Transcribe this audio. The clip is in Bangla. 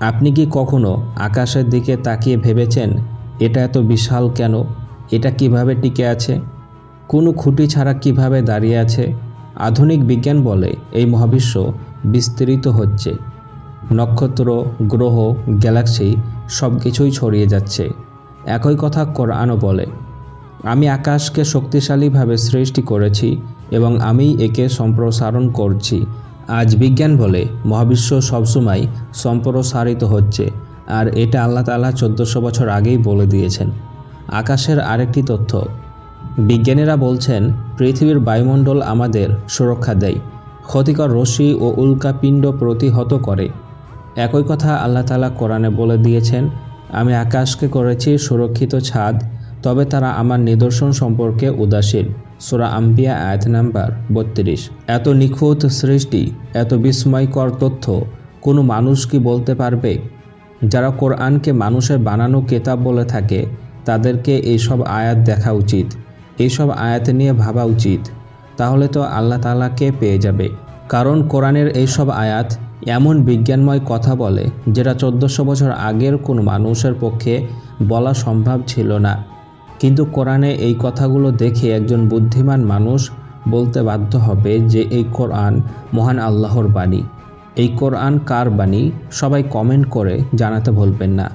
আপনি কি কখনো আকাশের দিকে তাকিয়ে ভেবেছেন, এটা এত বিশাল কেন? এটা কীভাবে টিকে আছে? কোনো খুঁটি ছাড়া কীভাবে দাঁড়িয়ে আছে? আধুনিক বিজ্ঞান বলে এই মহাবিশ্ব বিস্তৃত হচ্ছে। নক্ষত্র, গ্রহ, গ্যালাক্সি সব কিছুই ছড়িয়ে যাচ্ছে। একই কথা কোরআনও বলে, আমি আকাশকে শক্তিশালীভাবে সৃষ্টি করেছি এবং আমি একে সম্প্রসারণ করছি। আজ বিজ্ঞান বলে মহাবিশ্ব সবসময় সম্প্রসারিত হচ্ছে, আর এটা আল্লাহ তালা চোদ্দোশো বছর আগেই বলে দিয়েছেন। আকাশের আরেকটি তথ্য, বিজ্ঞানীরা বলছেন, পৃথিবীর বায়ুমণ্ডল আমাদের সুরক্ষা দেয়, ক্ষতিকর রশ্মি ও উল্কাপিণ্ড প্রতিহত করে। একই কথা আল্লাহ তালা কোরআনে বলে দিয়েছেন, আমি আকাশকে করেছি সুরক্ষিত ছাদ, তবে তারা আমার নিদর্শন সম্পর্কে উদাসীন। সুরা আম্বিয়া, আয়াত নাম্বার বত্রিশ। এত নিখুঁত সৃষ্টি, এত বিস্ময়কর তথ্য, কোনো মানুষ কি বলতে পারবে? যারা কোরআনকে মানুষের বানানো কেতাব বলে থাকে, তাদেরকে এইসব আয়াত দেখা উচিত। এইসব আয়াত নিয়ে ভাবা উচিত। তাহলে তো আল্লাহ তালাকে পেয়ে যাবে? কারণ কোরআনের এইসব আয়াত এমন বিজ্ঞানময় কথা বলে, যেটা চোদ্দোশো বছর আগের কোনো মানুষের পক্ষে বলা সম্ভব ছিল না। কিন্তু কোরআনে এই কথাগুলো দেখে একজন বুদ্ধিমান মানুষ বলতে বাধ্য হবে যে এই কোরআন মহান আল্লাহর বাণী। এই কোরআন কার বাণী? সবাই কমেন্ট করে জানাতে ভুলবেন না।